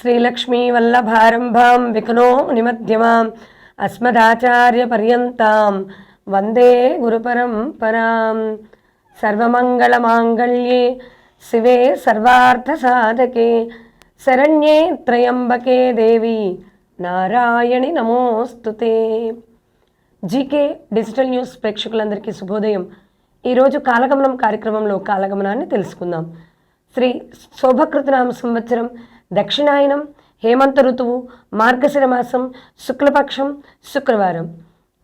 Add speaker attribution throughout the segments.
Speaker 1: శ్రీలక్ష్మీ వల్లభారంభాం వికనో నిమధ్యమాం అస్మదాచార్యపర్యంతాం వందే గురుపరంపరాం. సర్వమంగళమాంగళ్యే శివే సర్వార్థసాధకే. శరణ్యే త్రయంబకే దేవి. నారాయణి నమోస్తుతే. జీకే డిజిటల్ న్యూస్ ప్రేక్షకులందరికీ శుభోదయం. ఈరోజు కాలగమనం కార్యక్రమంలో కాలగమనాన్ని తెలుసుకుందాం. శ్రీ శోభకృతనామ సంవత్సరం దక్షిణాయనం హేమంత ఋతువు మార్గశిర మాసం శుక్లపక్షం శుక్రవారం.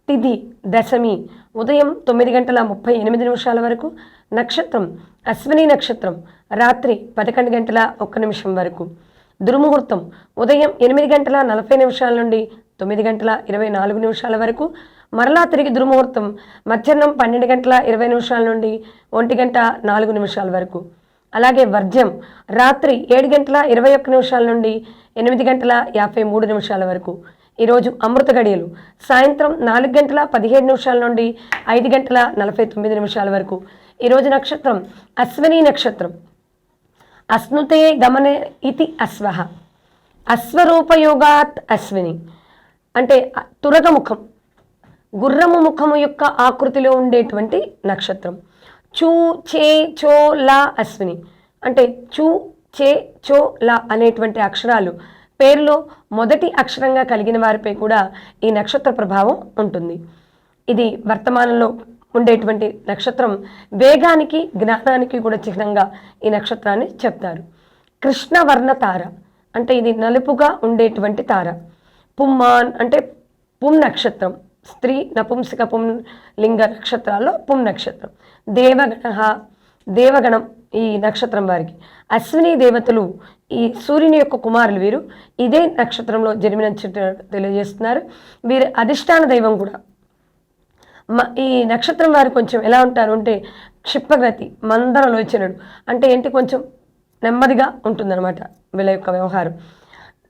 Speaker 1: తిథి దశమి ఉదయం తొమ్మిది గంటల ముప్పై ఎనిమిది నిమిషాల వరకు నక్షత్రం అశ్విని నక్షత్రం రాత్రి పదకొండు గంటల ఒక్క నిమిషం వరకు. దుర్ముహూర్తం ఉదయం ఎనిమిది గంటల నలభై నిమిషాల నుండి తొమ్మిది గంటల ఇరవై నాలుగు నిమిషాల వరకు మరలా తిరిగి దుర్ముహూర్తం మధ్యాహ్నం పన్నెండు గంటల ఇరవై నిమిషాల నుండి ఒంటి గంట నాలుగు నిమిషాల వరకు. అలాగే వర్జ్యం రాత్రి ఏడు గంటల ఇరవై ఒక్క నిమిషాల నుండి ఎనిమిది గంటల యాభై మూడు నిమిషాల వరకు. ఈరోజు అమృత గడియలు సాయంత్రం నాలుగు గంటల పదిహేడు నిమిషాల నుండి ఐదు గంటల నలభై తొమ్మిది నిమిషాల వరకు. ఈరోజు నక్షత్రం అశ్విని నక్షత్రం. అశ్నుతే గమనే ఇది అశ్వ అశ్వరూపయోగాత్ అశ్విని. అంటే తురగముఖం. గుర్రము ముఖము యొక్క ఆకృతిలో ఉండేటువంటి నక్షత్రం. చూ చే చో లా అశ్విని. అంటే చూ చే చో లా అనేటువంటి అక్షరాలు. పేరులో మొదటి అక్షరంగా కలిగిన వారిపై కూడా ఈ నక్షత్ర ప్రభావం ఉంటుంది. ఇది వర్తమానంలో ఉండేటువంటి నక్షత్రం. వేగానికి జ్ఞానానికి కూడా చిహ్నంగా ఈ నక్షత్రాన్ని చెప్తారు. కృష్ణవర్ణ తార. అంటే ఇది నలుపుగా ఉండేటువంటి తార. పుమ్మాన్ అంటే పుం నక్షత్రం. స్త్రీ నపుంసక పుం లింగ నక్షత్రాల్లో పుం నక్షత్రం. దేవగణ దేవగణం ఈ నక్షత్రం వారికి. అశ్విని దేవతలు ఈ సూర్యుని యొక్క కుమారులు వీరు. ఇదే నక్షత్రంలో జన్మించినట్టు తెలియజేస్తున్నారు. వీరి అధిష్టాన దైవం కూడా. మ ఈ నక్షత్రం వారు కొంచెం ఎలా ఉంటారు అంటే క్షిప్రగతి మందరలోచనుడు. అంటే ఏంటి? కొంచెం నెమ్మదిగా ఉంటుందన్నమాట వీళ్ళ యొక్క వ్యవహారం.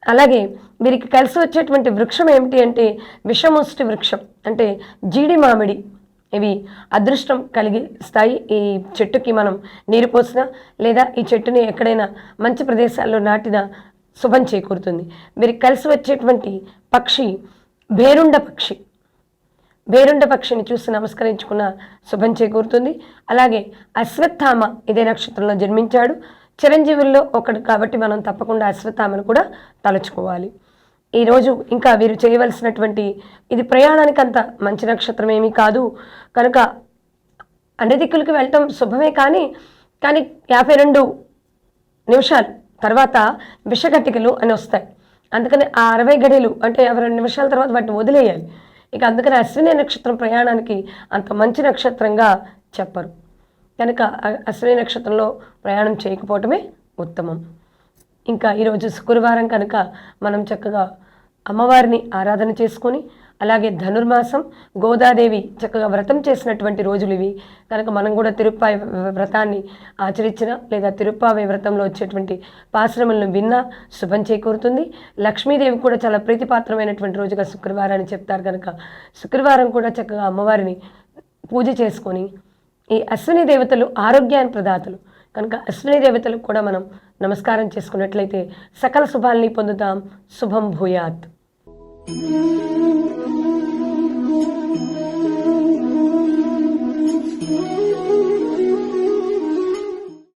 Speaker 1: అలాగే వీరికి కలిసి వచ్చేటువంటి వృక్షం ఏమిటి అంటే విషముష్టి వృక్షం అంటే జీడి మామిడి. ఇవి అదృష్టం కలిగిస్తాయి ఈ చెట్టుకి మనం నీరు పోసినా లేదా ఈ చెట్టుని ఎక్కడైనా మంచి ప్రదేశాల్లో నాటినా శుభం చేకూరుతుంది. వీరికి కలిసి వచ్చేటువంటి పక్షి భేరుండ పక్షి. భేరుండ పక్షిని చూసి నమస్కరించుకున్న శుభం చేకూరుతుంది. అలాగే అశ్వత్థామ ఇదే నక్షత్రంలో జన్మించాడు. చిరంజీవుల్లో ఒకడు కాబట్టి మనం తప్పకుండా అశ్వత్థామను కూడా తలుచుకోవాలి. ఈరోజు ఇంకా వీరు చేయవలసినటువంటి ఇది ప్రయాణానికి అంత మంచి నక్షత్రం ఏమీ కాదు. కనుక అన్ని దిక్కులకి వెళ్ళటం శుభమే కానీ కానీ యాభై రెండు నిమిషాలు తర్వాత విషగట్టికలు అని వస్తాయి. అందుకని ఆ అరవై గడియలు అంటే యాభై రెండు నిమిషాల తర్వాత వాటిని వదిలేయాలి. ఇక అందుకని అశ్విని నక్షత్రం ప్రయాణానికి అంత మంచి నక్షత్రంగా చెప్పరు. కనుక అ- నక్షత్రంలో ప్రయాణం చేయకపోవటమే ఉత్తమం. ఇంకా ఈరోజు శుక్రవారం కనుక మనం చక్కగా అమ్మవారిని ఆరాధన చేసుకొని అలాగే ధనుర్మాసం గోదాదేవి చక్కగా వ్రతం చేసినటువంటి రోజులు ఇవి. కనుక మనం కూడా తిరుప్పాయి వ్రతాన్ని ఆచరించిన లేదా తిరుప్పావి వ్రతంలో వచ్చేటువంటి పాశ్రమలను విన్నా శుభం చేకూరుతుంది. లక్ష్మీదేవి కూడా చాలా ప్రీతిపాత్రమైనటువంటి రోజుగా శుక్రవారాన్ని చెప్తారు కనుక శుక్రవారం కూడా చక్కగా అమ్మవారిని పూజ చేసుకొని ఈ అశ్విని దేవతలు ఆరోగ్యాన్ని ప్రదాతలు. కనుక అశ్విని దేవతలకు కూడా మనం నమస్కారం చేసుకున్నట్లయితే సకల శుభాల్ని పొందుతాం. శుభం భూయాత్.